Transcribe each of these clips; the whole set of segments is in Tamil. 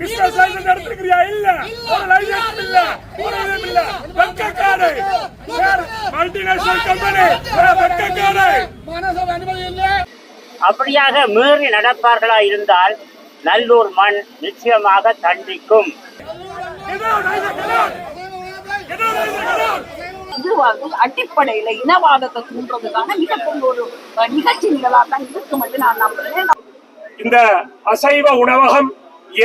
பிசினஸ் லைசன்ஸ் எடுத்திருக்கிறியா இல்ல. ஒரு லைசன்ஸ் இல்ல ஒரு இதுவும் இல்ல. வெக்கக்காடு மல்டிநேஷனல் கம்பெனி வெக்கக்காடு அப்படியாக மீறி நடப்பார்களா இருந்தால் நல்லூர் மண் நிச்சயமாக தண்டிக்கும்! இது வந்து அடிப்படையில இனவாதத்தை தூண்டுறதுக்கான மிகப்பெரிய ஒரு நிகழ்ச்சி நிகழா தான் இருக்கும் என்று நான் நம்புறேன் இந்த அசைவ உணவகம்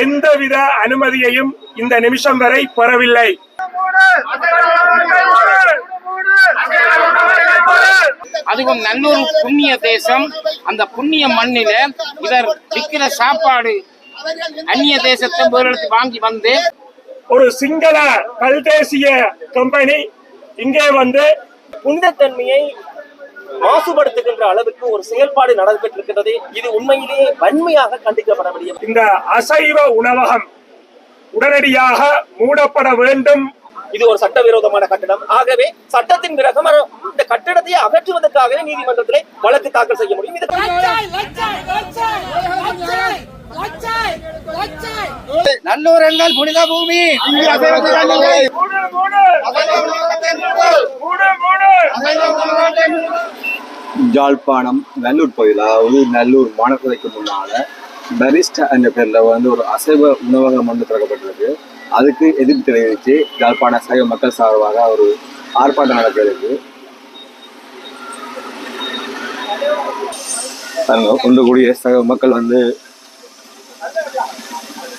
எந்தவித அனுமதியையும் இந்த நிமிஷம் வரை பெறவில்லை. அதுவும் நல்லூர் புண்ணிய தேசம். அந்த புண்ணிய மண்ணில இவர் விற்கிற சாப்பாடு அந்நிய தேசத்தை வேறெடுத்து வாங்கி வந்து ஒரு சிங்கள கல்தேசிய கம்பெனி இங்கே வந்து புனிதத்தன்மையை மாசுபடுத்துகின்ற அளவுக்கு ஒரு செயல்பாடு நடைபெற்றிருக்கிறது இது உண்மையிலேயே வன்மையாக கண்டிக்கப்பட வேண்டிய இந்த அசைவ உணவகம் உடனடியாக மூடப்பட வேண்டும். இது ஒரு சட்டவிரோதமான கட்டடம் ஆகவே சட்டத்தின் பிரகாரம் இந்த கட்டடத்தை அகற்றுவதற்காகவே நீதிமன்றத்திலே வழக்கு தாக்கல் செய்ய முடியும். இது நல்லூர் எங்கள் புனித பூமி மூடு, மூடு! மூடு, மூடு! யாழ்ப்பாணம் நல்லூர் பகுதியில் அதாவது நல்லூர் மாநகரைக்கு முன்னால பரிஸ்டா என்ற பேர்ல வந்து ஒரு அசைவ உணவகம் வந்து திறக்கப்பட்டிருக்கு அதுக்கு எதிர்ப்பு தெரிவித்து யாழ்ப்பாண சைவ மக்கள் சார்பாக ஒரு ஆர்ப்பாட்டம் நடக்கிறது ஒன்று கூடிய சைவ மக்கள் வந்து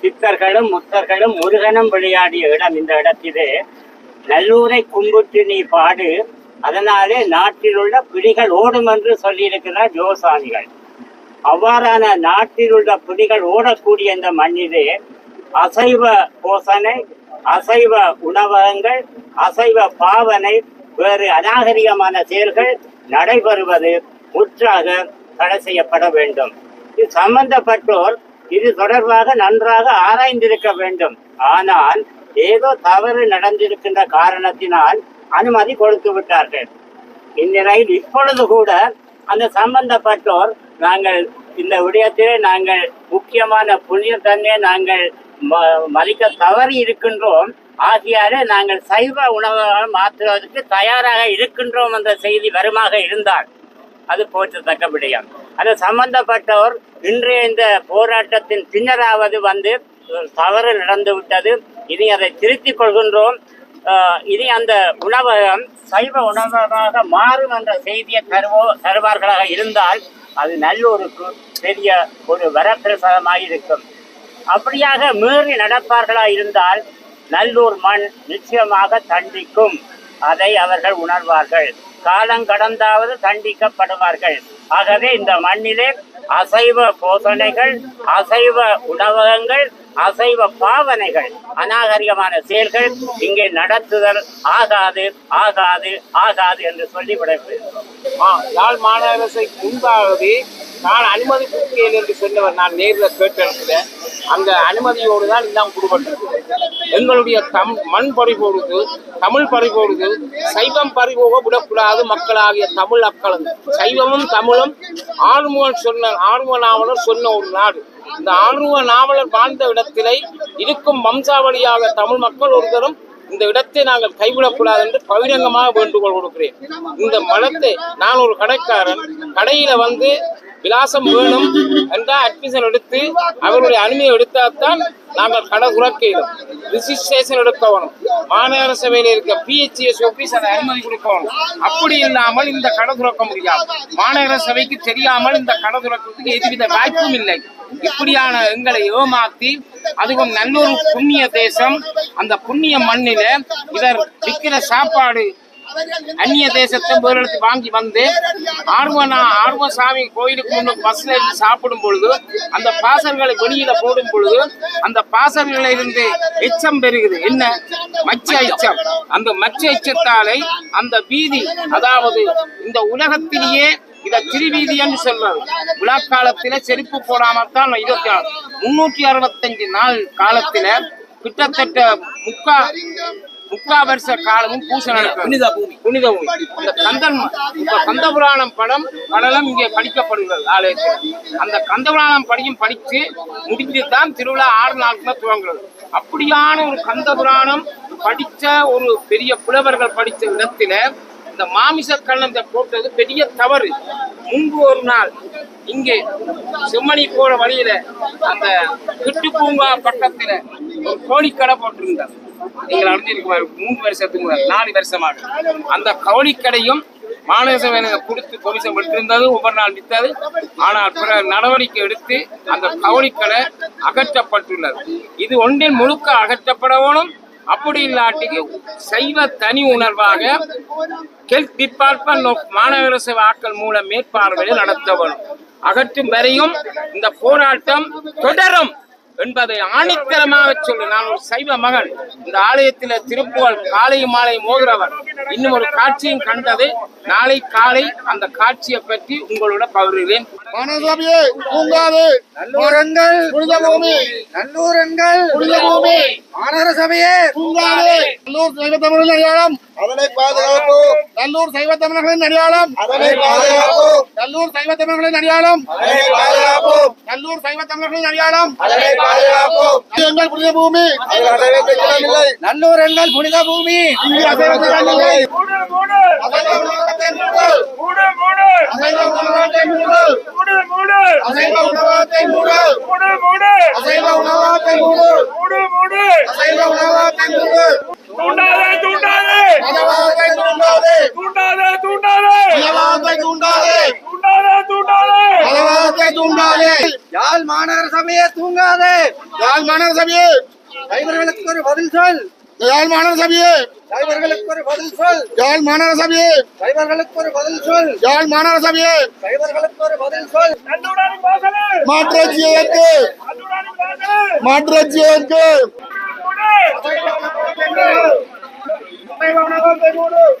சித்தர்களும் முத்தர்களும் முருகனும் விளையாடிய இடம் இந்த இடத்திலே. நல்லூரை கும்பிட்டு நீ பாடு. அதனாலே நாட்டில் உள்ள பிடிகள் ஓடும் என்று சொல்லியிருக்கிறார் ஜோசானிகள். அவ்வாறான நாட்டில் உள்ள பிடிகள் ஓடக்கூடிய இந்த மண்ணிலே அசைவ போசனை அசைவ உணவகங்கள் அசைவ பாவனை வேறு அநாகரிகமான செயல்கள் நடைபெறுவது. முற்றாக தடை செய்யப்பட வேண்டும். இது சம்பந்தப்பட்டோர் இது தொடர்பாக நன்றாக ஆராய்ந்திருக்க வேண்டும். ஆனால் ஏதோ தவறு நடந்திருக்கின்ற காரணத்தினால் அனுமதி கொடுத்து விட்டார்கள். இந்நிலையில் இப்பொழுது கூட அந்த சம்பந்தப்பட்டோர் நாங்கள் இந்த விடயத்திலே நாங்கள் முக்கியமான புண்ணியத்தன்மையை நாங்கள் ம- மதிக்க தவறி இருக்கின்றோம். ஆகியாலே நாங்கள் சைவ உணவாக மாற்றுவதற்கு தயாராக இருக்கின்றோம் என்ற செய்தி வருமாக இருந்தால் அது போற்றத்தக்க விடயம். அது சம்பந்தப்பட்டவர் இன்றைய இந்த போராட்டத்தின் பின்னராவது வந்து தவறு நடந்து விட்டது இனி அதை திருத்திக் கொள்கின்றோம். இனி அந்த உணவகம் சைவ உணவகமாக மாறும் என்ற செய்தியை தருவோ தருவார்களாக இருந்தால் அது நல்லூருக்கு பெரிய ஒரு வரப்பிரசாதமாக இருக்கும். அப்படியாக மீறி நடப்பார்களா இருந்தால் நல்லூர் மண் நிச்சயமாக தண்டிக்கும். அதை அவர்கள் உணர்வார்கள். காலம் கடந்தாவது தண்டிக்கப்படுவார்கள். ஆகவே இந்த மண்ணிலே அசைவ போதனைகள் அசைவ உணவகங்கள் அசைவ பாவனைகள் அநாகரிகமான செயல்கள் இங்கே நடத்துதல் ஆகாது ஆகாது ஆகாது என்று சொல்லி யாழ் மாநகரசை முன்பாகவே நான் அனுமதி கொடுக்கிறேன் என்று சொன்னவர் நான் நேரில் கேட்டிருக்கிறேன் அந்த அனுமதியோடு தான் எல்லாம் கொடுபட்டிருக்கு எங்களுடைய தம் மண் பறிபோடுது தமிழ் பறிபோடுது சைவம் பறிபோக விடக்கூடாது மக்களாகிய தமிழ் மக்களும். சைவமும் தமிழும் ஆறுமுகன் சொன்ன ஆர்ம நாவலர் சொன்ன ஒரு நாடு. இந்த ஆறுமுக நாவலர் வாழ்ந்த இடத்திலே இருக்கும் வம்சாவளியாக தமிழ் மக்கள் ஒருத்தரும் இந்த இடத்தை நாங்கள் கைவிடக்கூடாது என்று பகிரங்கமாக வேண்டுகோள் கொடுக்கிறேன். இந்த மலத்தை நான் ஒரு கடைக்காரன் கடையில வந்து விலாசம் வேணும் என்றால் அட்மிஷன் எடுத்து அவருடைய அனுமதி எடுத்தால்தான் நாங்கள் கடை துறக்கிறோம் ரிஜிஸ்ட்ரேஷன் எடுக்கணும் மாநகர சபையில் இருக்க பிஹெச்எஸ் ஆஃபீஸ் அதை அனுமதி கொடுக்கணும் அப்படி இல்லாமல் இந்த கடை துறக்க முடியாது. மாநகர சபைக்கு தெரியாமல் இந்த கடை துறக்கிறதுக்கு எதுவித வாய்ப்பும் இல்லை. இப்படியான எங்களை ஏமாத்தி அதுவும் நல்லூர் புண்ணிய தேசம் அந்த புண்ணிய மண்ணில இவர் விற்கிற சாப்பாடு அந்நிய தேசத்தை வேறெடுத்து வாங்கி வந்து ஆர்வனா ஆர்வசாமி கோயிலுக்கு முன்னு பஸ்ல இருந்து சாப்பிடும் பொழுது அந்த பாசல்களை வெளியில போடும் பொழுது அந்த பாசல்களில் இருந்து எச்சம் பெறுகிறது. என்ன? மச்ச எச்சம். அந்த மச்ச எச்சத்தாலே அந்த வீதி அதாவது இந்த உலகத்திலேயே இத திருவீதி என்று சொல்றது. விழா காலத்தில செருப்பு போடாமத்தான் இருபத்தி முன்னூற்றி அறுபத்தஞ்சு நாள் காலத்தில கிட்டத்தட்ட முக்கா முக்கா வருஷ காலமும் பூசை புனித பூமி. புனித பூமி. அந்த கந்தன் இப்ப கந்தபுராணம் படம் படலம் இங்கே படிக்கப்படுகிறது ஆலயத்தில். அந்த கந்தபுராணம் படியும் படித்து முடித்து தான் திருவிழா ஆறு நாளுக்குள்ள துவங்குறது அப்படியான ஒரு கந்தபுராணம் படிச்ச ஒரு பெரிய புலவர்கள் படித்த இடத்துல இந்த மாமிச கண்ணத்தை போட்டது பெரிய தவறு. முன்பு ஒரு நாள் இங்கே செம்மணி போற வழியில அந்த கிட்டு பூங்கா பக்கத்துல ஒரு கோழிக்கடை போட்டிருந்தார். நீங்கள் அடைஞ்சிருக்க மூணு வருஷத்துக்கு முதல் நாலு வருஷமாக அந்த கோழிக்கடையும் மாநகரசபை கொடுத்து கொமிஷன் விட்டிருந்தது ஒவ்வொரு நாள் வித்தது. ஆனால் பிற நடவடிக்கை எடுத்து அந்த கவனிக்கடை அகற்றப்பட்டுள்ளது. இது ஒன்றின் முழுக்க அகற்றப்படவும் அப்படி இல்லாட்டிக்கு சைவ தனி உணர்வாக ஹெல்த் டிபார்ட்மெண்ட் ஆஃப் மாநகர சேவை ஆக்கள் மூலம் மேற்பார்வையில் நடத்தப்படும். அகற்றும் வரையும் இந்த போராட்டம் தொடரும். என்பதை ஆணித்தரமாக சொல்லு நான் ஒரு சைவ மகன். இந்த ஆலயத்தில் திருப்புகழ் காலை மாலை மோதுறவர் இன்னும் ஒரு காட்சியும் கண்டது. நாளை காலை அந்த காட்சியை பற்றி உங்களோட பகிர்கிறேன். மானசாமியே பூங்காது நல்லூரங்கள் புனித பூமி நல்லூரங்கள். புனித பூமி மாநகர சபையே பூங்காது நல்லூர் சைவ தமிழர்களின் அடையாளம். அதனை பாதுகாப்போம். நல்லூர் சைவ தமிழர்களின் அடையாளம். அதனை பாதுகாப்போம். நல்லூர் சைவ தமிழர்களின் அடையாளம். பாதுகாப்போம். நல்லூர் சைவ தமிழர்களின் அடையாளம். அதனை பாதுகாப்போம். எங்கள் புனித பூமி. நல்லூர் எங்கள் புனித பூமி. இங்கு அசைவ மூடு. தூண்டாதே தூண்டாதே. தூண்டாதே. தூண்டாதே தூண்டாதே. தூண்டாதே. தூண்டாதே. தூண்டாதே. யாழ் மாநகர சபையே தூங்காதே. யாழ் மாநகர சபையே. சைவர்களுக்கு ஒரு பதில் சொல். யாழ் மாநகர சபையே. சைவர்களுக்கு ஒரு பதில் சொல். யாழ் மாநகர சபையே. சைவர்களுக்கு ஒரு பதில் சொல். யாழ் மாநகர சபையே. சைவர்களுக்கு ஒரு பதில் சொல். நன்னுடன் வாசலே. மாற்றாட்சியை ஏற்று. நன்னுடன் வாசலே. மாற்றாட்சியை ஏற்று. மூடு.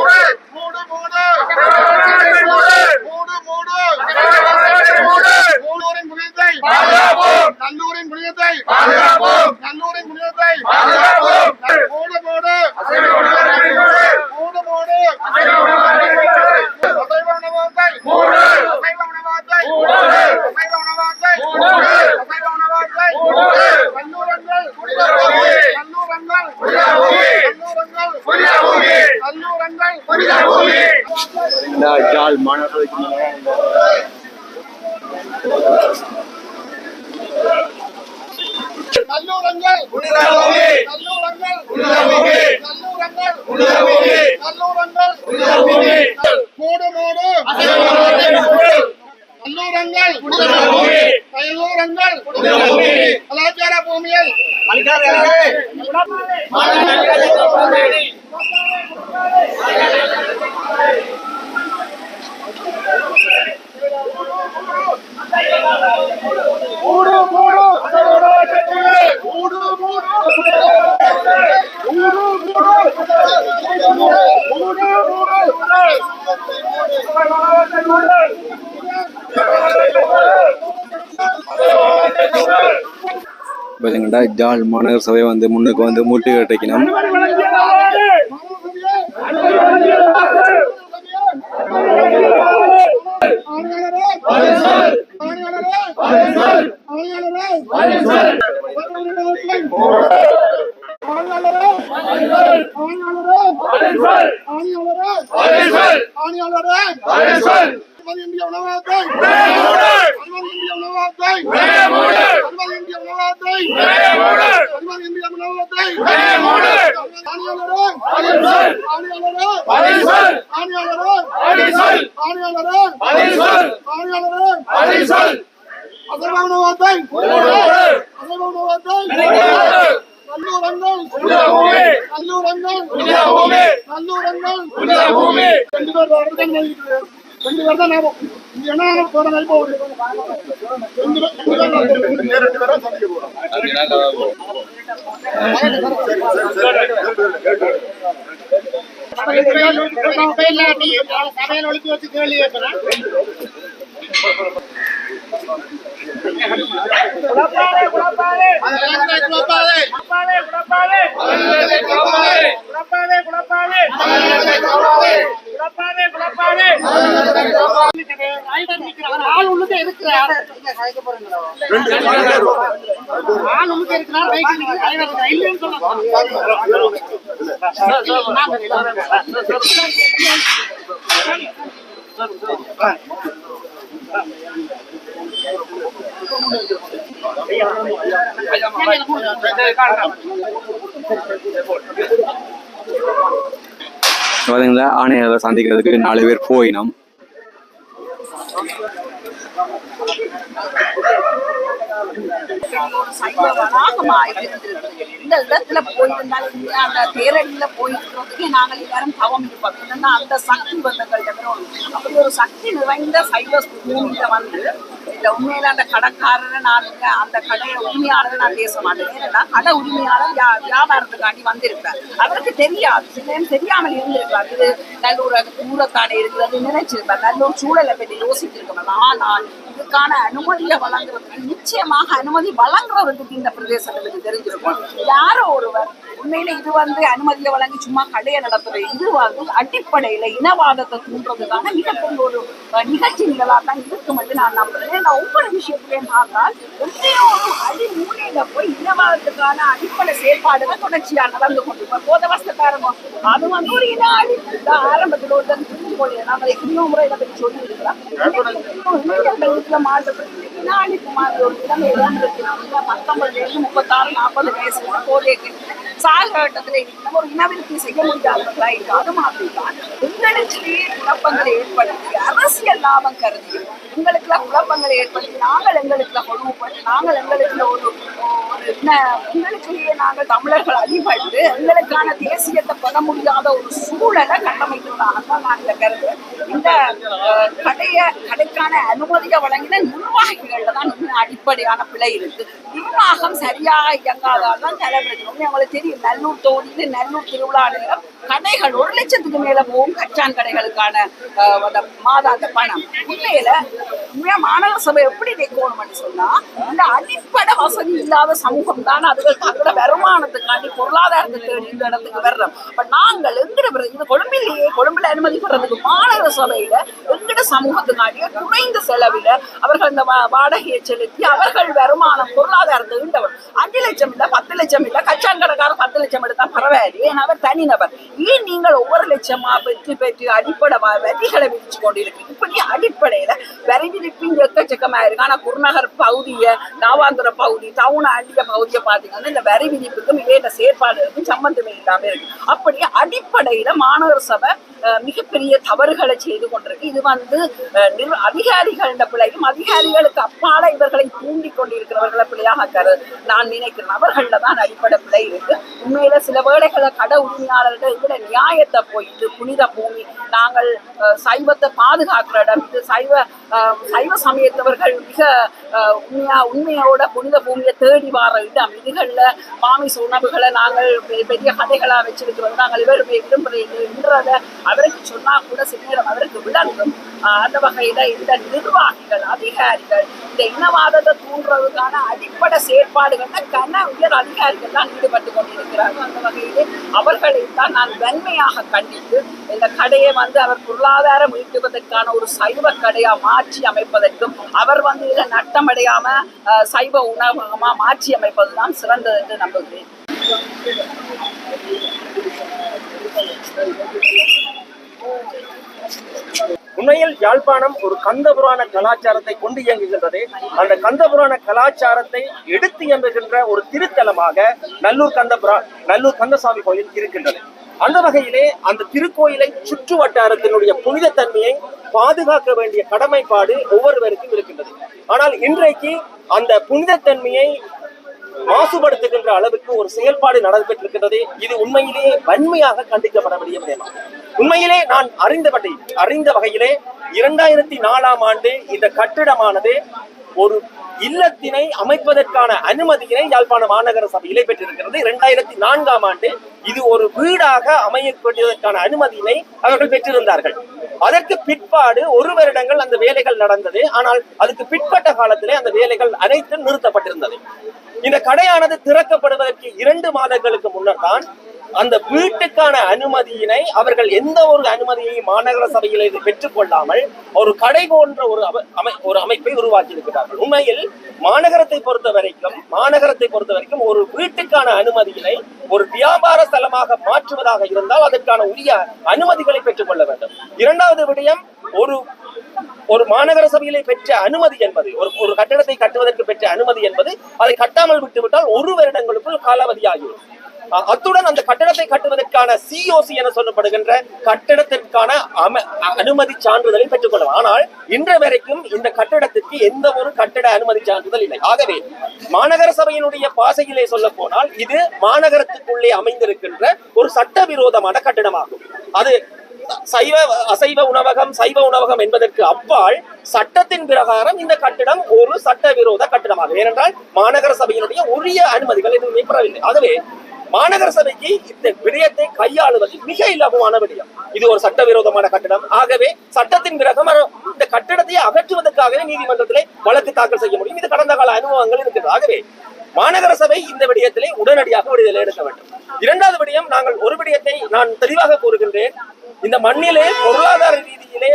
நல்லூரின் புனிதத்தை நல்லூரின் புனிதத்தை நல்லூரின் புனிதத்தை மூடு மூடு மூடு மூடு அசைவ உணவகத்தை அசைவ உணவகத்தை அசைவ உணவகத்தை அசைவ உணவகத்தை கல்லூரங்கள் கல்லூரங்கள் கல்லூரங்கள் கல்லூரங்கள் இந்த ஜாழ் மாநகரத்துக்கு முன்னால நல்லூரங்கள் நல்லூரங்கள் நல்லூரங்கள் நல்லூரங்கள் மூடு மூடு நல்லூரங்கள் நல்லூரங்கள் கலாச்சார பூமியில் மூடு மூடு மூடு மூடு பார்த்தீங்கன்னா ஜாழ் மாநகர சபை வந்து முன்னுக்கு வந்து முட்டு கட்டிக்கணும் இந்திய உணவகத்தை இந்திய உணவகத்தை வெளியே மூடு. அனுமதி இந்திய உணவகத்தை வெளியே மூடு. அனுமதி இந்திய உணவகத்தை வெளியே மூடு. ஆணையாளரே பதில் சொல். ஆணையாளரே பதில் சொல். ஆணையாளரே பதில் சொல். ஆணையாளரே பதில் சொல். ஆணையாளரே பதில் சொல். அசைவ உணவகத்தை மூடு. அசைவ உணவகத்தை மூடு. நல்லூரங்கள். நல்லூரங்கள். நல்லூரங்கள். ரெண்டு பேர் தான் ரெண்டு பேர் தான் ரெண்டு பேர் தான் ஞாபகம். இது என்ன போட இப்போ ஒரு ரெண்டு பேர் ரெண்டு பேர் தான் ரெண்டு பேர் தான் சந்திக்க போறோம். சமையல் ஒழிச்சு வச்சு கேள்வி கேட்கிறேன். ஆள் உள்ளுக்கு பார்த்தீங்களா ஆணையாளர் சந்திக்கிறதுக்கு நாலு பேர் போயினோம். அதோட சைவ வளாகமா இருந்திருக்கு. இந்த இடத்துல போயிருந்தாலும் இங்க அந்த தேரடியில போயிருக்கிறதுக்கு நாங்கள் எல்லாரும் தவம் இருப்போம். என்னன்னா அந்த சக்தி வந்தங்கள்ட்ட வரும் அப்படி ஒரு சக்தி நிறைந்த சைவ பூமியில வந்து இந்த உண்மையில அந்த கடைக்காரரை நான் இங்க அந்த கடையை உரிமையாளரை நான் பேச மாட்டேன் ஏன்னா கடை உரிமையாளர் வியாபாரத்துக்காண்டி வந்திருப்பேன் அவருக்கு தெரியாது. சில தெரியாமல் இருந்திருக்கலாம் இது நல்லூர் அது தூரத்தானே இருக்கிறது நினைச்சிருப்பேன் நல்லூர் சூழலை பற்றி யோசிச்சிருக்கணும் ஆனால் இதுக்கான அனுமதியை வழங்குறதுக்கு நிச்சயமாக அனுமதி வழங்குறதுக்கு இந்த பிரதேசங்களுக்கு தெரிஞ்சிருக்கும். யாரோ ஒருவர் உண்மையில இது வந்து அனுமதியை வழங்கி சும்மா கடையை நடத்துற இது வந்து அடிப்படையில இனவாதத்தை தூண்டுறதுக்கான மிகப்பெரிய ஒரு நிகழ்ச்சி நிகழாக தான் இருக்கும் என்று நான் நம்புறேன். ஏன்னா ஒவ்வொரு விஷயத்திலையும் பார்த்தால் எப்படியோ ஒரு அடி மூலையில போய் இனவாதத்துக்கான அடிப்படை செயற்பாடுகள் தொடர்ச்சியா நடந்து கொண்டு போத வருஷக்காரங்க அது வந்து ஒரு இன அழிப்பு. ஆரம்பத்தில் ஒரு மாற்றப்பட்டு அழிப்பு மாதிரி ஒரு தான் இருக்கு. நம்ம பத்தொன்பதுல இருந்து முப்பத்தாறு நாற்பது நம்ம ஒரு இனவிருத்தி செய்ய முடியாதவர்களா இருக்கு அது மாதிரி தான் எங்களுக்கிலேயே குழப்பங்களை ஏற்படுத்தி அரசியல் லாபம் கருதி எங்களுக்குள்ள குழப்பங்களை ஏற்படுத்தி நாங்கள் எங்களுக்குள்ள கொடுமைப்பட்டு நாங்கள் எங்களுக்குள்ள ஒரு ஒரு என்ன நாங்கள் தமிழர்கள் அடிபட்டு எங்களுக்கான தேசியத்தை பெற முடியாத ஒரு சூழலை கட்டமைக்கிறதாகத்தான் நான் இதை கருதுறேன். இந்த கடைய கடைக்கான அனுமதியை வழங்கின நிர்வாகிகள்ல தான் இன்னும் அடிப்படையான பிழை இருக்கு. நிர்வாகம் சரியாக இயங்காதால் தான் தலைவர்கள் எங்களுக்கு தெரியும்? நல்லூர் தொகுதியில் நல்லூர் திருவிழா நேரம் கடைகள் ஒரு லட்சத்துக்கு மேல போகும் கச்சான் கடைகளுக்கான அஹ், அந்த மாதாந்த பணம். உண்மையில உண்மையா மாநகர சபை எப்படி நிற்கணும்னு சொன்னா இந்த அடிப்படை வசதி இல்லாத சமூகம் தான் அதுகள் தங்களோட வருமானத்துக்காண்டி பொருளாதாரத்தை தேடி இந்த இடத்துக்கு வர்றோம். பட் நாங்கள் எங்கிற இது கொழும்பிலேயே கொழும்புல அனுமதி பெறதுக்கு மாநகர சபையில எங்கிட சமூகத்துக்காண்டிய குறைந்த செலவில அவர்கள் இந்த வா- வாடகையை செலுத்தி அவர்கள் வருமானம் பொருளாதாரத்தை ஈண்டவர் அஞ்சு லட்சம் இல்ல பத்து லட்சம் இல்ல கச்சான் கடைக்காரர் பத்து லட்சம் எடுத்தா பரவாயில்லை ஏன்னா அவர் தனிநபர். ஏன் நீங்கள் ஒவ்வொரு லட்சமா பெற்று பெற்று அடிப்படை வரிகளை விதிச்சு கொண்டிருக்கீங்க இப்படி அடிப்படையில வரி விதிப்பின் எக்கச்சக்கமா இருக்கு. ஆனா குருநகர் பகுதியை நாவாந்திர பகுதி டவுன் ஆண்டிய பகுதியை பாத்தீங்கன்னா இந்த வரி விதிப்புக்கும் இதே செயற்பாடுகளுக்கும் சம்பந்தமே இல்லாம இருக்கு. அப்படி அடிப்படையில மாநகர சபை மிகப்பெரிய தவறுகளை செய்து கொண்டிருக்கு. இது வந்து அதிகாரிகளின் அதிகாரிகள் பிள்ளையும் அதிகாரிகளுக்கு அப்பால இவர்களை தூண்டி கொண்டிருக்கிறவர்களை பிள்ளையாக கரு நான் நினைக்கிறேன். அவர்களில் தான் அடிப்படை பிழை இருக்கு. உண்மையில சில வேளைகளை கடை உரிமையாளர்கள் இருக்கிற நியாயத்தை போய் இது புனித பூமி நாங்கள் சைவத்தை பாதுகாக்கிற இடம் இது. சைவ சைவ சமயத்தவர்கள் மிக அஹ், உண்மையா உண்மையோட புனித பூமியை தேடி வார இடம். இதுகளில் மாமிச உணவுகளை நாங்கள் பெரிய கதைகளாக வச்சிருக்கிறோம். நாங்கள் இவர் விரும்புகிறத அவருக்கு சொன்னால் கூட சில நேரம் அவருக்கு விளங்கும். அந்த வகையில் இந்த நிர்வாகிகள் அதிகாரிகள் இந்த இனவாதத்தை தூண்டுறதுக்கான அடிப்படை செயற்பாடுகள்னா கன உயர் அதிகாரிகள் தான் ஈடுபட்டு கொண்டிருக்கிறார்கள். அந்த வகையிலே அவர்களை தான் நான் வன்மையாக கண்டித்து இந்த கடையை வந்து அவர் பொருளாதாரம் மீட்டுவதற்கான ஒரு சைவ கடையா மாற்றி அமைப்பதற்கும் அவர் வந்து இதுல நட்டமடையாம சைவ உணவகமா மாற்றி அமைப்பதுதான் சிறந்தது என்று நம்புகிறேன். உண்மையில் யாழ்ப்பாணம் ஒரு கந்தபுராண கலாச்சாரத்தை கொண்டு இயங்குகின்றது. அந்த கந்தபுராண கலாச்சாரத்தை எடுத்து இயங்குகின்ற ஒரு திருத்தலமாக நல்லூர் கந்தபுரா நல்லூர் கந்தசாமி கோயில் இருக்கின்றது. அந்த வகையிலே அந்த திருக்கோயிலை சுற்று வட்டாரத்தினுடைய புனித தன்மையை பாதுகாக்க வேண்டிய கடமைப்பாடு ஒவ்வொருவருக்கும் இருக்கின்றது. ஆனால் இன்றைக்கு அந்த புனித தன்மையை மாசுபடுத்துகின்ற அளவுக்கு ஒரு செயல்பாடு நடைபெற்றிருக்கின்றது. இது உண்மையிலேயே வன்மையாக கண்டிக்கப்பட வேண்டிய விடயம். உண்மையிலே நான் அறிந்தபடி அறிந்த வகையிலே இரண்டாயிரத்தி நாலாம் ஆண்டு இந்த கட்டிடமானது ஒரு இல்லத்தினை அமைப்பதற்கான அனுமதியினை யாழ்ப்பாண மாநகர சபையிலே பெற்றிருக்கிறது இரண்டாயிரத்தி நான்காம் ஆண்டு இது ஒரு வீடாக அமையக்கூடியதற்கான அனுமதியினை அவர்கள் பெற்றிருந்தார்கள். அதற்கு பிற்பாடு ஒரு வருடங்கள் அந்த வேலைகள் நடந்தது. ஆனால் அதுக்கு பிற்பட்ட காலத்திலே அந்த வேலைகள் அனைத்தும் நிறுத்தப்பட்டிருந்தது. இந்த கடையானது திறக்கப்படுவதற்கு இரண்டு மாதங்களுக்கு முன்னர் தான் அந்த வீட்டுக்கான அனுமதியினை அவர்கள் எந்த ஒரு அனுமதியையும் மாநகர சபையில் பெற்றுக்கொள்ளாமல் ஒரு கடை போன்ற ஒரு அம- அமை ஒரு அமைப்பை உருவாக்கி இருக்கிறார்கள் உண்மையில் மாநகரத்தை பொறுத்த வரைக்கும் மாநகரத்தை பொறுத்த வரைக்கும் ஒரு வீட்டுக்கான அனுமதியினை ஒரு வியாபார ஸ்தலமாக மாற்றுவதாக இருந்தால் அதற்கான உரிய அனுமதிகளை பெற்றுக்கொள்ள வேண்டும். இரண்டாவது இரண்டாவது விடயம் ஒரு ஒரு மாநகர சபையிலே பெற்ற அனுமதி என்பது. ஒரு ஒரு கட்டடத்தை கட்டுவதற்கு பெற்ற அனுமதி என்பது. அதை கட்டாமல் விட்டுவிட்டால் ஒரு வருடங்களுக்குள் காலாவதியாகிவிடும் அ- அத்துடன் அந்த கட்டடத்தை கட்டுவதற்கான சிஓசி என சொல்லப்படுகின்ற கட்டடத்திற்கான அம- அனுமதி சான்றிதழை பெற்றுக்கொள்ளும் ஆனால் இன்று வரைக்கும் இந்த கட்டடத்திற்கு எந்த ஒரு கட்டட அனுமதி சான்றிதழ் இல்லை. ஆகவே மாநகர சபையினுடைய பாசையிலே சொல்ல போனால் இது மாநகரத்துக்குள்ளே அமைந்திருக்கின்ற ஒரு சட்டவிரோதமான கட்டடமாகும். அது சைவ அசைவ உணவகம் சைவ உணவகம் என்பதற்கு அப்பால் சட்டத்தின் பிரகாரம் இந்த கட்டிடம் ஒரு சட்டவிரோத கட்டிடமாகும். ஏனென்றால் மாநகர சபையினுடைய உரிய அனுமதிகள் எதுவுமே பெறவில்லை ஆகவே மாநகர சபைக்கு இந்த விடயத்தை கையாளுவது மிக இலகுவான விடயம். இது ஒரு சட்டவிரோதமான கட்டிடம். ஆகவே சட்டத்தின் பிரகாரம் இந்த கட்டிடத்தை அகற்றுவதற்காகவே நீதிமன்றத்திலே வழக்கு தாக்கல் செய்ய முடியும். இது கடந்த கால அனுபவங்கள் இருக்கிறது ஆகவே மாநகர சபை இந்த விடயத்திலே உடனடியாக விடுதலை எடுக்க வேண்டும். இரண்டாவது விடயம் நாங்கள் ஒரு விடயத்தை நான் தெளிவாக கூறுகின்றேன். இந்த மண்ணிலே பொருளாதார ரீதியிலே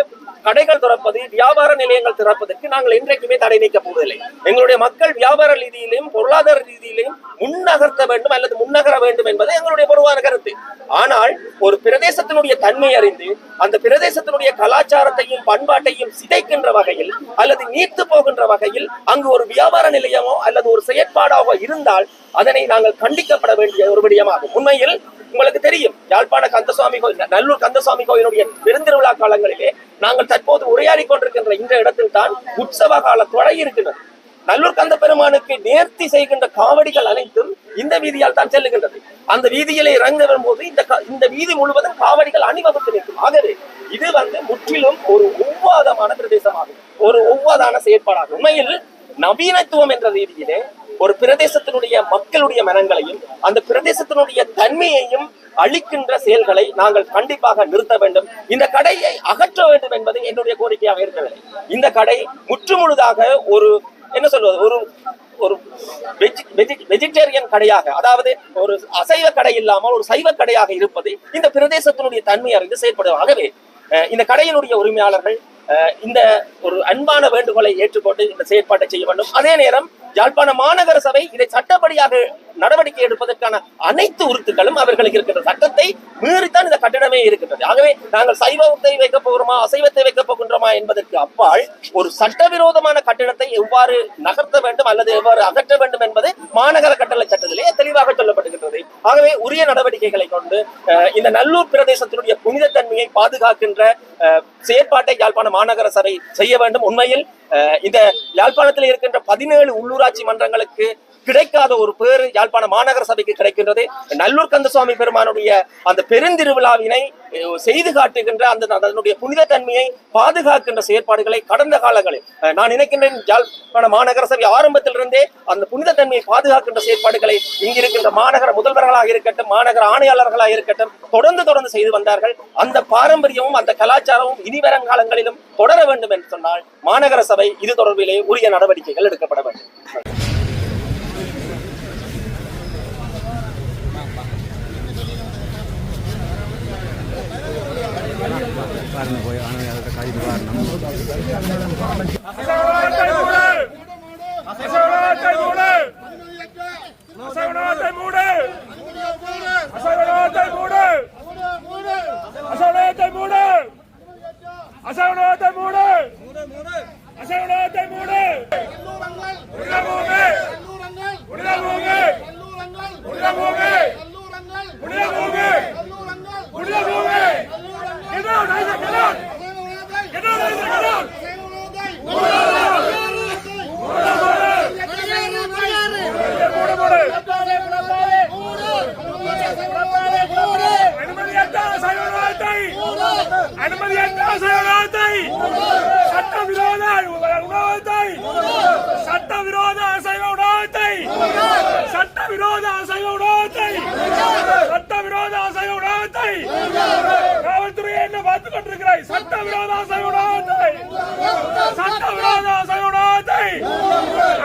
கடைகள் திறப்பது வியாபார நிலையங்கள் திறப்பதற்கு நாங்கள் என்றைக்குமே தடை நீக்க போவதில்லை. எங்களுடைய மக்கள் வியாபார ரீதியிலும் பொருளாதார ரீதியிலும் முன்னகர்த்த வேண்டும் அல்லது முன்னகர வேண்டும் என்பது எங்களுடைய பொதுவான கருத்து. ஆனால் ஒரு பிரதேசத்தினுடைய தன்மை அறிந்து அந்த பிரதேசத்தினுடைய கலாச்சாரத்தையும் பண்பாட்டையும் சிதைக்கின்ற வகையில் அல்லது நீர்த்து போகின்ற வகையில் அங்கு ஒரு வியாபார நிலையமோ அல்லது ஒரு செயற்பாடாகவோ இருந்தால் அதனை நாங்கள் கண்டிக்கப்பட வேண்டிய ஒரு விடயமாகும். உண்மையில் உங்களுக்கு தெரியும் யாழ்ப்பாண கந்தசுவாமி கோயில் நல்லூர் கந்தசுவாமி கோயிலுடைய பெருந்திருவிழா காலங்களிலே நாங்கள் தற்போது உரையாடி கொண்டிருக்கின்ற இந்த இடத்தில் தான் உற்சவ கால தொடங்கி இருக்கின்றது. நல்லூர் கந்த பெருமானுக்கு நேர்த்தி செய்கின்ற காவடிகள் அனைத்தும் இந்த வீதியால் தான் செல்லுகின்றது. அந்த வீதியிலே இறங்க வரும்போது இந்த இந்த வீதி முழுவதும் காவடிகள் அணிவகுத்து நிற்கும். ஆகவே இது வந்து முற்றிலும் ஒரு ஒவ்வாதமான பிரதேசமாகும். ஒரு ஒவ்வாதான செயற்பாடாகும். உண்மையில் நவீனத்துவம் என்ற ரீதியிலே ஒரு பிரதேசத்தினுடைய மக்களுடைய மனங்களையும் அந்த பிரதேசத்தினுடைய தன்மையையும் அழிக்கின்ற செயல்களை நாங்கள் கண்டிப்பாக நிறுத்த வேண்டும். இந்த கடையை அகற்ற வேண்டும் என்பது என்னுடைய கோரிக்கையாக இருக்கிறது இந்த கடை முற்றுமுழுதாக ஒரு என்ன சொல்வது ஒரு ஒரு வெஜிடேரியன் கடையாக அதாவது ஒரு அசைவ கடை இல்லாமல் ஒரு சைவ கடையாக இருப்பது இந்த பிரதேசத்தினுடைய தன்மை அறிந்து செயல்படுவாகவே அஹ், இந்த கடையினுடைய உரிமையாளர்கள் இந்த ஒரு அன்பான வேண்டுகோளை ஏற்றுக்கொண்டு இந்த செயற்பாட்டை செய்ய வேண்டும். அதே நேரம் யாழ்ப்பாண மாநகர சபை இதை சட்டப்படியாக நடவடிக்கை எடுப்பதற்கான அனைத்து உறுத்துக்களும் அவர்களுக்கு இருக்கின்ற சட்டத்தை மீறித்தான் இந்த கட்டிடமே இருக்கின்றது. ஆகவே நாங்கள் சைவத்தை வைக்க போகிறோமா அசைவத்தை வைக்க போகின்றோமா என்பதற்கு அப்பால் ஒரு சட்டவிரோதமான கட்டிடத்தை எவ்வாறு நகர்த்த வேண்டும் அல்லது எவ்வாறு அகற்ற வேண்டும் என்பது மாநகர கட்டளை சட்டத்திலே தெளிவாக சொல்லப்படுகின்றது ஆகவே உரிய நடவடிக்கைகளை கொண்டு இந்த நல்லூர் பிரதேசத்தினுடைய புனித தன்மையை பாதுகாக்கின்ற செயற்பாட்டை யாழ்ப்பாண மாநகர சபை செய்ய வேண்டும். உண்மையில் இந்த யாழ்ப்பாணத்தில் இருக்கின்ற பதினேழு உள்ளூராட்சி மன்றங்களுக்கு கிடைக்காத ஒரு பேரு யாழ்ப்பாண மாநகர சபைக்கு கிடைக்கின்றது. நல்லூர் கந்தசுவாமி பெருமானுடைய அந்த பெருந்திருவிழாவினை செய்து காட்டுகின்ற அந்த அதனுடைய புனித தன்மையை பாதுகாக்கின்ற செயற்பாடுகளை கடந்த காலங்களில் நான் நினைக்கின்றேன் யாழ்ப்பாண மாநகர சபை ஆரம்பத்திலிருந்தே அந்த புனித தன்மையை பாதுகாக்கின்ற செயற்பாடுகளை இங்கிருக்கின்ற மாநகர முதல்வர்களாக இருக்கட்டும் மாநகர ஆணையாளர்களாக இருக்கட்டும் தொடர்ந்து தொடர்ந்து செய்து வந்தார்கள். அந்த பாரம்பரியமும் அந்த கலாச்சாரமும் இனி வருங்காலங்களிலும் தொடர வேண்டும் என்று சொன்னால் மாநகர சபை இது தொடர்பிலே உரிய நடவடிக்கைகள் எடுக்கப்பட வேண்டும். அசைவத்தை மூடு அசைவத்தை மூடு அசைவத்தை மூடு அசைவத்தை மூடு அசைவத்தை மூடு அசைவத்தை உணவகத்தை மூடு அசைவ உணவகத்தை மூடு புனித பூமி புனித பூமி புனித பூமி புனித பூமி புனித பூமி Get out, Isaac, get out! Get out, Isaac, get out! மூடு, மூடு. அனுமதியற்ற அசைவ உணவகத்தை அனுமதியற்ற அசைவ சட்ட விரோத உணவகத்தை! சட்ட விரோத அசைவ உணவகத்தை! சட்ட விரோத அசைவ உணவகத்தை! சட்ட விரோத அசைவ உணவகத்தை! காவல்துறையை என்ன பார்த்துக் கொண்டிருக்கிறாய்? சட்ட விரோத அசைவ உணவகத்தை! சட்ட விரோத அசைவ உணவகத்தை!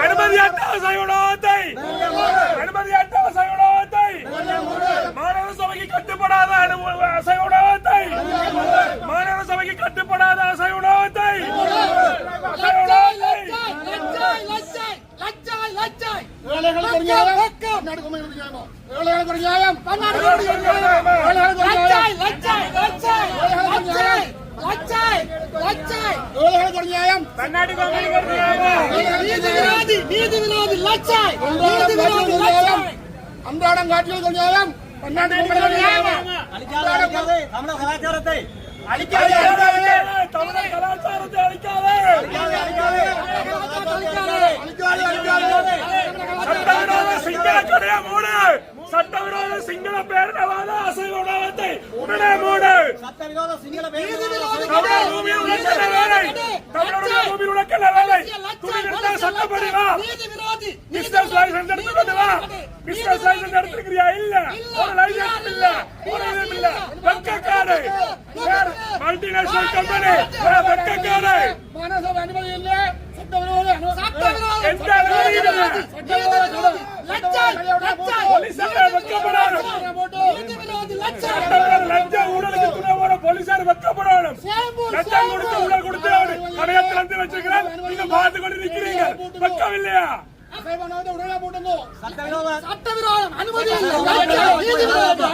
அனுமதியற்ற அசைவ உணவகத்தை! அனுமதியற்ற அசைவ உணவகத்தை! மாநகர சபைக்கு கட்டுப்படாத அசைவ உணவகத்தை. மாநகர சபைக்கு கட்டுப்படாத அமைச்சர் நியாயம். அன்றாடம் காட்டியது நியாயம் அழிக்காதே, தமிழர் கலாச்சாரத்தை அழிக்காதே சட்டவிரோத சிங்கள சட்டவிரோத சிங்கள பேரினவாத அசைவ உணவகத்தை உடனே மூடு உனக்கென்ன வேலை. தமிழருடைய பூமியில் உனக்கென்ன வேலை. துணி நிறுத்த சட்டப்படி வா. பிசினஸ் லைசன்ஸ் எடுத்து கொண்டு வா. பிசினஸ் லைசன்ஸ் எடுத்துக்கிறியா இல்ல. ஒரு லைசன்ஸ் இல்ல ஒரு இதுவும் இல்ல. வெக்கக்காடு மல்டிநேஷனல் கம்பெனி வெக்கக்காடு மாநகர அனுமதி இல்லை. சட்டவிரோத அனுமதி எந்த அனுமதியும் இல்ல போலீசார் வெக்கப்படணும் சட்டவிரோத லஞ்ச லஞ்சம் கொடுத்து ஊழல் கொடுத்து நீங்க பார்த்து கொண்டு நிக்கிறீங்க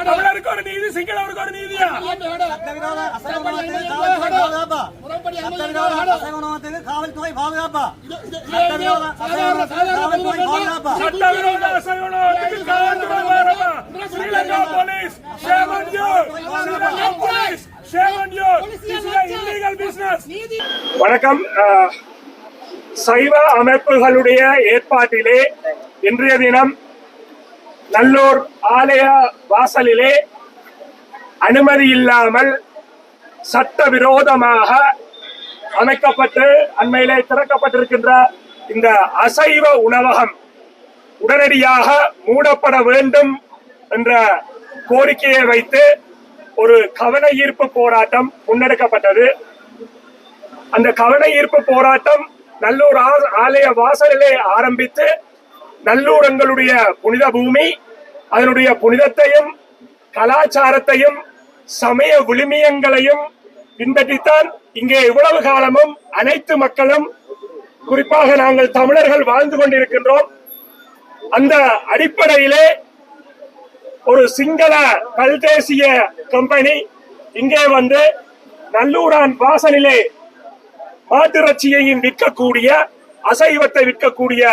தமிழருக்கு ஒரு நீதி சிங்களவருக்கு ஒரு நீதியா காவல்துறை பாதுகாப்பா சட்டவிரோத காவல்துறை ஸ்ரீலங்கா போலீஸ் ஸ்ரீலங்கா போலீஸ் வணக்கம் சைவ அமைப்புகளுடைய ஏற்பாட்டிலே இன்றைய தினம் நல்லூர் ஆலய வாசலிலே அனுமதி இல்லாமல் சட்டவிரோதமாக அமைக்கப்பட்டு அண்மையிலே திறக்கப்பட்டிருக்கின்ற இந்த அசைவ உணவகம் உடனடியாக மூடப்பட வேண்டும் என்ற கோரிக்கையை வைத்து ஒரு கவன ஈர்ப்பு போராட்டம் முன்னெடுக்கப்பட்டது. அந்த கவன ஈர்ப்பு போராட்டம் நல்லூர் ஆ- ஆலய வாசலிலே ஆரம்பித்து நல்லூர் எங்களுடைய புனித பூமி அதனுடைய புனிதத்தையும் கலாச்சாரத்தையும் சமய விழுமியங்களையும் பின்பற்றித்தான் இங்கே இவ்வளவு காலமும் அனைத்து மக்களும் குறிப்பாக நாங்கள் தமிழர்கள் வாழ்ந்து கொண்டிருக்கின்றோம். அந்த அடிப்படையிலே ஒரு சிங்கள கல்தேசிய கம்பெனி இங்கே வந்து நல்லூரான் வாசலிலே மாட்டிறைச்சியையும் விற்கக்கூடிய அசைவத்தை விற்கக்கூடிய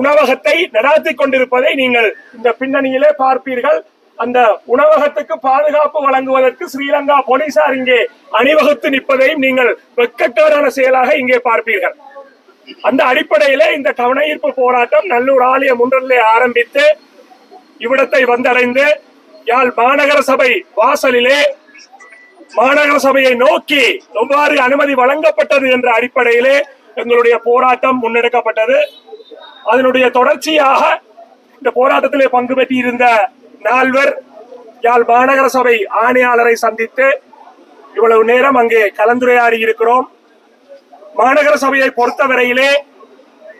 உணவகத்தை நடாத்தி கொண்டிருப்பதை நீங்கள் இந்த பின்னணியிலே பார்ப்பீர்கள். அந்த உணவகத்துக்கு பாதுகாப்பு வழங்குவதற்கு ஸ்ரீலங்கா போலீசார் இங்கே அணிவகுத்து நிற்பதையும் நீங்கள் வெக்கட்டோரான செயலாக இங்கே பார்ப்பீர்கள். அந்த அடிப்படையிலே இந்த கவனஈர்ப்பு போராட்டம் நல்லூர் ஆலய முன்றலிலே ஆரம்பித்து இவ்விடத்தை வந்தடைந்து யாழ் மாநகர சபை வாசலிலே மாநகர சபையை நோக்கி எவ்வாறு அனுமதி வழங்கப்பட்டது என்ற அடிப்படையிலே எங்களுடைய போராட்டம் முன்னெடுக்கப்பட்டது. அதனுடைய தொடர்ச்சியாக இந்த போராட்டத்திலே பங்கு பெற்றிருந்த நால்வர் யாழ் மாநகர சபை ஆணையாளரை சந்தித்து இவ்வளவு நேரம் அங்கே கலந்துரையாடி இருக்கிறோம். மாநகர சபையை பொறுத்தவரையிலே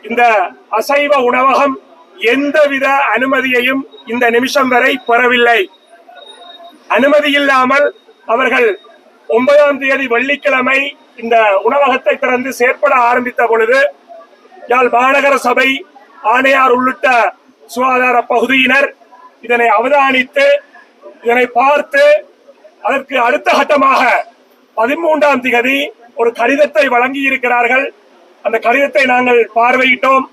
இந்த அசைவ உணவகம் எந்தவித அனுமதியையும் இந்த நிமிஷம் வரை பெறவில்லை. அனுமதி இல்லாமல் அவர்கள் ஒன்பதாம் தேதி வெள்ளிக்கிழமை இந்த உணவகத்தை திறந்து செயற்பட ஆரம்பித்த பொழுது யாழ் மாநகர சபை ஆணையார் உள்ளிட்ட சுகாதார பகுதியினர் இதனை அவதானித்து இதனை பார்த்து அதற்கு அடுத்த கட்டமாக பதிமூன்றாம் திகதி ஒரு கடிதத்தை வழங்கி இருக்கிறார்கள் அந்த கடிதத்தை நாங்கள் பார்வையிட்டோம்.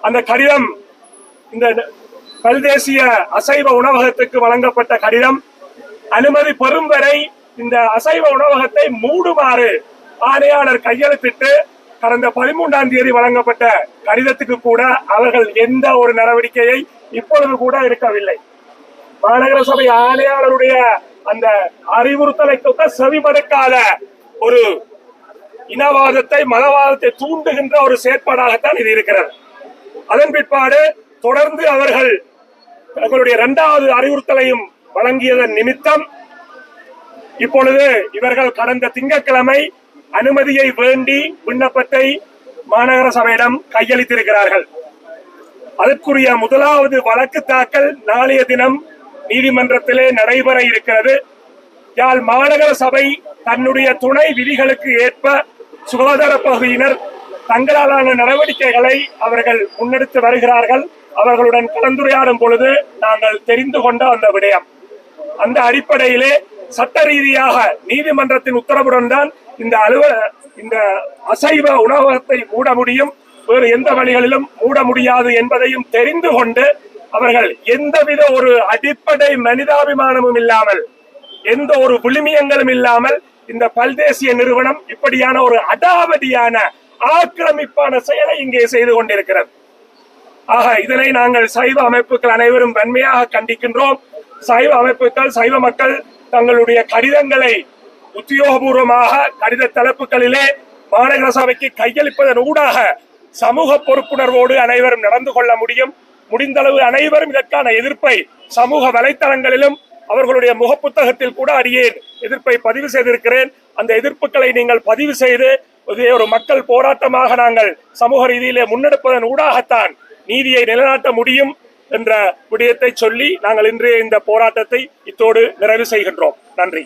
அந்த கடிதம் இந்த பல்தேசிய அசைவ உணவகத்துக்கு வழங்கப்பட்ட கடிதம். அனுமதி பெறும் வரை இந்த அசைவ உணவகத்தை மூடுமாறு ஆணையாளர் கையெழுத்திட்டு கடந்த பதிமூன்றாம் தேதி வழங்கப்பட்ட கடிதத்துக்கு கூட அவர்கள் எந்த ஒரு நடவடிக்கையை இப்பொழுது கூட எடுக்கவில்லை மாநகர சபை ஆணையாளருடைய அந்த அறிவுறுத்தலை கூட செவிமடுக்காத ஒரு இனவாதத்தை மதவாதத்தை தூண்டுகின்ற ஒரு செயற்பாடாகத்தான் இது இருக்கிறது. அதன் பிற்பாடு தொடர்ந்து அவர்கள் தங்களுடைய இரண்டாவது அறிவுறுத்தலையும் வழங்கியதன் நிமித்தம் இப்பொழுது இவர்கள் கடந்த திங்கட்கிழமை அனுமதியை வேண்டி விண்ணப்பத்தை மாநகர சபையிடம் கையளித்திருக்கிறார்கள். அதற்குரிய முதலாவது வழக்கு தாக்கல் நாளைய தினம் நீதிமன்றத்திலே நடைபெற இருக்கிறது. யாழ் மாநகர சபை தன்னுடைய துணை விதிகளுக்கு ஏற்ப சுகாதார பகுதியினர் தங்களாலான நடவடிக்கைகளை அவர்கள் முன்னெடுத்து வருகிறார்கள். அவர்களுடன் கலந்துரையாடும் பொழுது நாங்கள் தெரிந்து கொண்ட அந்த விடயம். அந்த அடிப்படையிலே சட்ட ரீதியாக நீதிமன்றத்தின் உத்தரவுடன் தான் இந்த அலுவல இந்த அசைவ உணவகத்தை மூட முடியும். வேறு எந்த வழிகளிலும் மூட முடியாது என்பதையும் தெரிந்து கொண்டு அவர்கள் எந்தவித ஒரு அடிப்படை மனிதாபிமானமும் இல்லாமல் எந்த ஒரு விழுமியங்களும் இல்லாமல் இந்த பல்தேசிய நிறுவனம் இப்படியான ஒரு அடாவடியான ஆக்கிரமிப்பான செயலை இங்கே செய்து கொண்டிருக்கிறது. ஆக இதனை நாங்கள் சைவ அமைப்புகள் அனைவரும் வன்மையாக கண்டிக்கின்றோம். சைவ அமைப்புகள் சைவ மக்கள் தங்களுடைய கடிதங்களை உத்தியோகபூர்வமாக கடித தலைப்புகளிலே மாநகர சபைக்கு கையளிப்பதன் ஊடாக சமூக பொறுப்புணர்வோடு அனைவரும் நடந்து கொள்ள முடியும். முடிந்தளவு அனைவரும் இதற்கான எதிர்ப்பை சமூக வலைத்தளங்களிலும் அவர்களுடைய முகப்புத்தகத்தில் கூட அறியேன். எதிர்ப்பை பதிவு செய்திருக்கிறேன். அந்த எதிர்ப்புகளை நீங்கள் பதிவு செய்து இதை ஒரு மக்கள் போராட்டமாக நாங்கள் சமூக ரீதியிலே முன்னெடுப்பதன் ஊடாகத்தான் நீதியை நிலைநாட்ட முடியும் என்ற விடயத்தை சொல்லி நாங்கள் இன்றைய இந்த போராட்டத்தை இத்தோடு நிறைவு செய்கின்றோம். நன்றி.